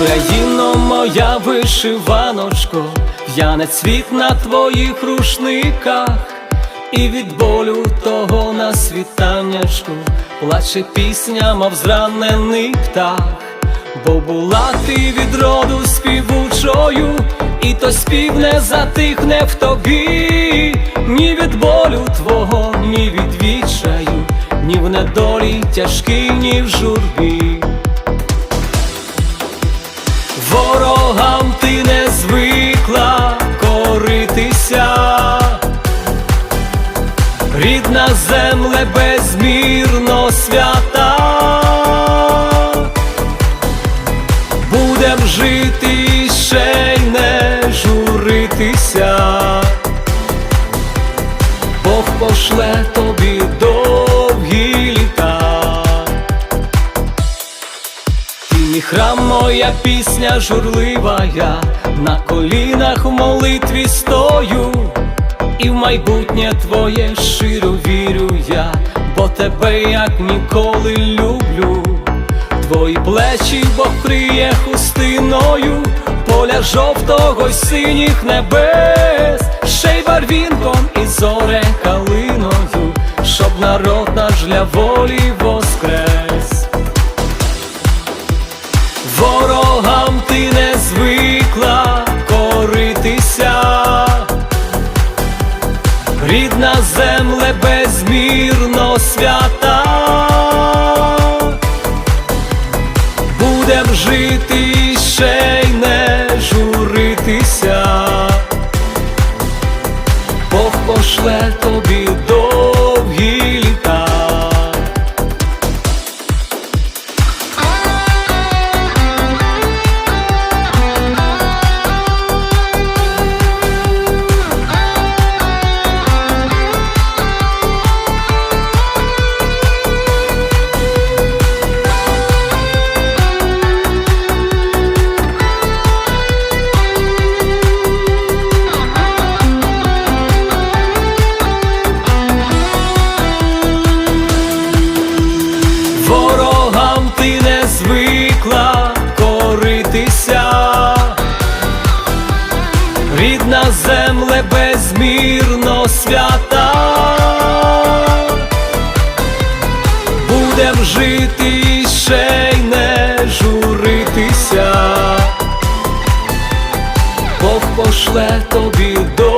Україно, моя вишиваночко, в'яне цвіт на твоїх рушниках, і від болю того на світаннячку плаче пісня, мов зранений птах, бо була ти від роду співучою, і той спів не затихне в тобі, ні від болю твого, ні від відчаю, ні в недолі тяжкій, ні в журбі. Рідна земле безмірно свята, будем жити ще й не журитися, Бог пошле тобі довгі літа. Ти мій храм, моя пісня журлива я. На колінах в молитві стою, і в майбутнє твоє щиро вірю я, бо тебе як ніколи люблю. Твої плечі Бог криє хустиною, поля жовтого й синіх небес, ще й барвінком і зоре калиною, щоб народ наш для волі земле безмірно свята, будем жити ще й не журитися, Бог пошле тобі рідна земле безмірно свята, будем жити ще й не журитися, Бог пошле тобі довгі